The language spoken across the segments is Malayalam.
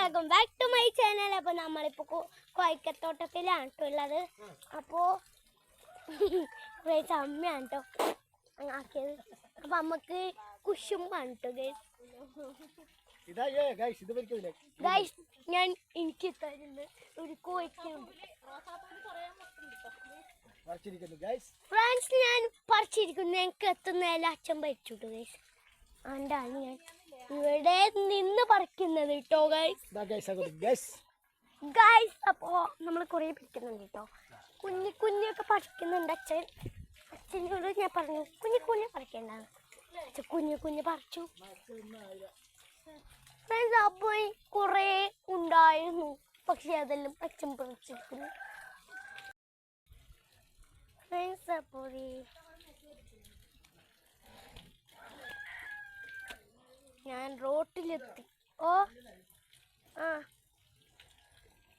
Welcome back to my channel അപ്പോൾ നമ്മളിപ്പോൾ കോയക്കത്തോട്ടത്തിലാണ് കേട്ടോ ഉള്ളത് അപ്പോൾ ഗൈസ് അമ്മയാണ് കേട്ടോ ആക്കിയത്. അപ്പോൾ അമ്മയ്ക്ക് കുശുമ്പാണ് കേട്ടോ ഗൈസ് ഗൈസ് ഞാൻ എനിക്ക് തരുന്ന ഒരു കോഴിക്കുണ്ട് ഞാൻ പറിച്ചിരിക്കുന്നു. എനിക്ക് എത്തുന്നതിൽ അച്ഛൻ പറിച്ചു ഗൈസ് അതാണ് ഞാൻ. ഇവിടെ നിന്ന് പറിക്കുന്നത് കേട്ടോ ഗൈസ് ഗൈസ് അപ്പോ നമ്മൾ കുറേ പിടിക്കുന്നുണ്ട് കേട്ടോ കുഞ്ഞു കുഞ്ഞൊക്കെ പറിക്കുന്നുണ്ട് അച്ഛൻ. അച്ഛനോട് ഞാൻ പറഞ്ഞു കുഞ്ഞു കുഞ്ഞു പറിക്കണ്ടാണ് അച്ഛൻ കുഞ്ഞു കുഞ്ഞു പറിച്ചു. പോയി കൊറേ ഉണ്ടായിരുന്നു. പക്ഷെ അതെല്ലാം അച്ഛൻ പറിച്ചിരിക്കുന്നു. അപ്പോൾ ഞാൻ റോട്ടിലെത്തി. ഓ ആ.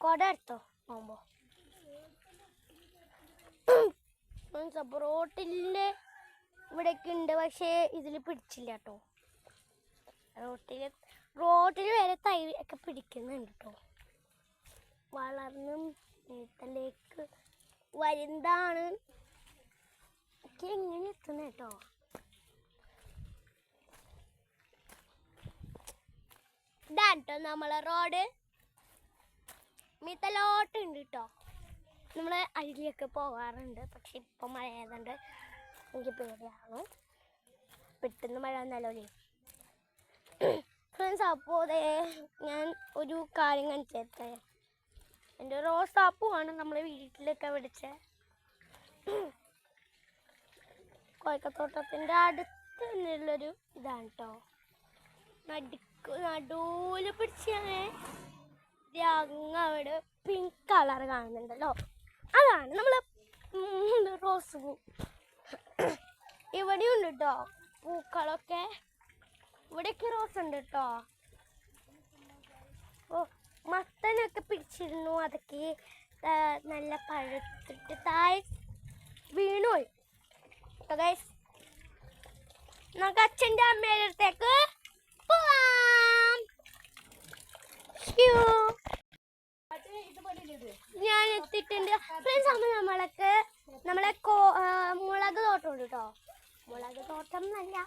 കൊട എടുത്തോ പോകുമ്പോ അപ്പോൾ റോട്ടിൽ ഇവിടെയൊക്കെ ഉണ്ട് പക്ഷേ ഇതിൽ പിടിച്ചില്ല കേട്ടോ. റോട്ടിൽ റോട്ടിൽ വരെ തൈ ഒക്കെ പിടിക്കുന്നുണ്ട് കേട്ടോ. വളർന്നും നീത്തലേക്ക് വരുന്നതാണ്. എനിക്ക് എങ്ങനെ എത്തുന്നത് കേട്ടോ. ഇതാണ് നമ്മളെ റോഡ്. മിത്തലോട്ടുണ്ട് കേട്ടോ നമ്മൾ അരിയൊക്കെ പോകാറുണ്ട്. പക്ഷെ ഇപ്പം മഴ ആയതുകൊണ്ട് എനിക്ക് പേടിയാണ്. പെട്ടെന്ന് മഴ വന്നാലോ ഫ്രണ്ട്സ് അപ്പോൾ ഞാൻ ഒരു കാര്യം കാണിച്ചേട്ടെ എന്റെ റോസാപ്പൂവാണ് നമ്മൾ വീട്ടിലൊക്കെ വിളിച്ച കോയക്കത്തോട്ടത്തിന്റെ അടുത്ത് തന്നെയുള്ളൊരു ഇതാണ് കേട്ടോ നടുക്ക് നടുവിൽ പിടിച്ചാണ് അങ്ങ് അവിടെ പിങ്ക് കളർ കാണുന്നുണ്ടല്ലോ. അതാണ് നമ്മളെ റോസ് പൂ. ഇവിടെ ഉണ്ട് കേട്ടോ പൂക്കളൊക്കെ. ഇവിടെയൊക്കെ റോസ് ഉണ്ട് കേട്ടോ ഓ മത്തനൊക്കെ പിടിച്ചിരുന്നു. അതൊക്കെ നല്ല പഴുത്തിട്ട് താഴെ വീണുപോയി അച്ഛന്റെ അമ്മയുടെ അടുത്തേക്ക് പോവാം ഷ്യോ. ഞാൻ എത്തിയിട്ടുണ്ട് ഫ്രണ്ട്സ് അമ്മ നമ്മളൊക്കെ നമ്മളെ കോ മുളക് തോട്ടം ഉണ്ട് കേട്ടോ മുളക് തോട്ടം എന്നല്ല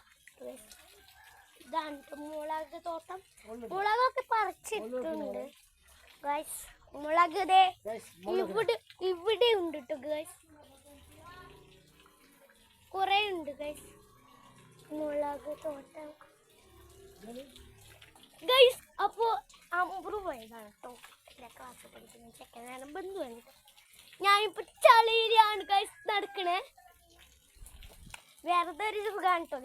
ഇതാണ് മുളക് തോട്ടം. മുളകൊക്കെ പറിച്ചിട്ടുണ്ട്. ഗൈസ് മുളക് ദേ ഇവിടെ ഇവിടെ ഉണ്ട് കേട്ടോ ഗൈസ് കുറെ ഉണ്ട് ഗൈസ് മുളക് തോട്ടം. ഗൈസ് അപ്പോ അമ്പറ് പോയതാണ് കേട്ടോ എന്റെ ക്ലാസ് പഠിക്കുന്ന ചെക്കനാണ് ബന്ധുവാണ് ഞാനിപ്പോ ചളിയിലാണ് ഗൈസ് നടക്കണേ. വെറുതെ ഒരു സുഖമാണ് കേട്ടോ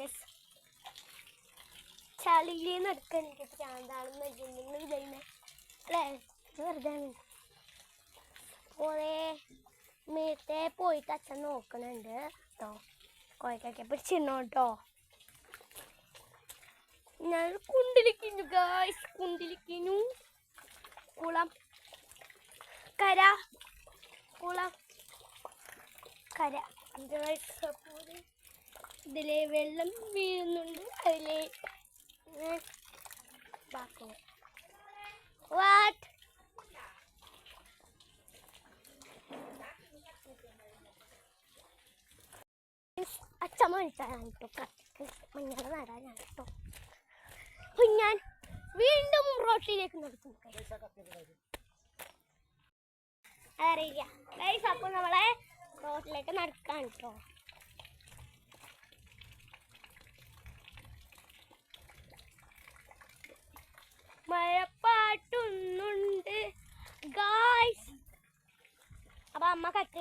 ചളിയിൽ നടക്കാൻ എനിക്ക് വെച്ചിട്ടുണ്ടെങ്കിൽ അല്ലേ? വെറുതെ കുറേ മേത്തെ പോയിട്ട് അച്ഛൻ നോക്കണുണ്ട്. കേട്ടോ കോഴിക്കൊക്കെ പിടിച്ചിരുന്നു കേട്ടോ ഞാൻ കുണ്ടിലിക്കുന്നു ഗായ്സ് കുണ്ടിലിക്കുന്നു കുളം. കര. കുളം. കര. ഇതിലെ വെള്ളം വീഴുന്നുണ്ട്. അതിലെ വാട്ട് അച്ഛമ്മ മണിച്ചാണ് കേട്ടോ. മഞ്ഞൾ നടാനാണ് കേട്ടോ. അപ്പൊ ഞാൻ വീണ്ടും റോട്ടിലേക്ക് നടക്കും. അതറിയില്ല. ഗൈസ് അപ്പൊ നമ്മളെ റോട്ടിലേക്ക് നടക്കാൻ കേട്ടോ മഴപ്പാട്ടുന്നുണ്ട് ഗായ്സ് അപ്പൊ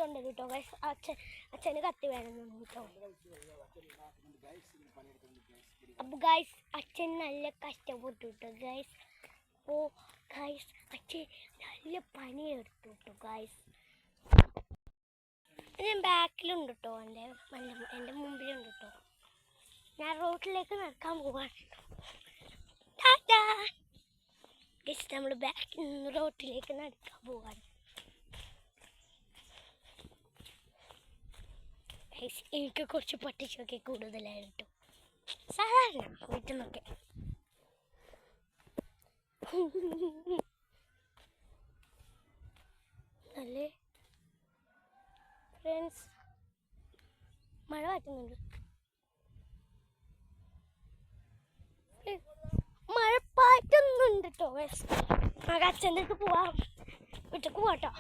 കൊണ്ടുവരും കേട്ടോ. ഗൈസ് അച്ഛൻ അച്ഛന് കത്തി വേണം കേട്ടോ. അപ്പൊ ഗൈസ് അച്ഛൻ നല്ല കഷ്ടപ്പെട്ടു കേട്ടോ. ഗൈസ് ഓ ഗൈസ് അച്ഛൻ നല്ല പണിയെടുത്തു കേട്ടോ ഗൈസ് ഞാൻ ബാക്കിലുണ്ട് കേട്ടോ എന്റെ എന്റെ മുമ്പിലുണ്ട് കേട്ടോ. ഞാൻ റോട്ടിലേക്ക് നടക്കാൻ പോവാണ് നമ്മൾ ബാക്കിൽ നിന്ന് റോട്ടിലേക്ക് നടക്കാൻ പോവാണ്. ഗൈസ് എനിക്ക് കുറച്ച് പട്ടിച്ചൊക്കെ കൂടുതലായിട്ടു. സാധാരണ വീട്ടിൽ നിന്നൊക്കെ അല്ലേ? ഫ്രണ്ട്സ് മഴ പറ്റുന്നുണ്ട്. മഴ പാറ്റുന്നുണ്ട് കേട്ടോ ആകാശത്തേക്ക് പോവാം. വീട്ടിലേക്ക് പോവാട്ടോ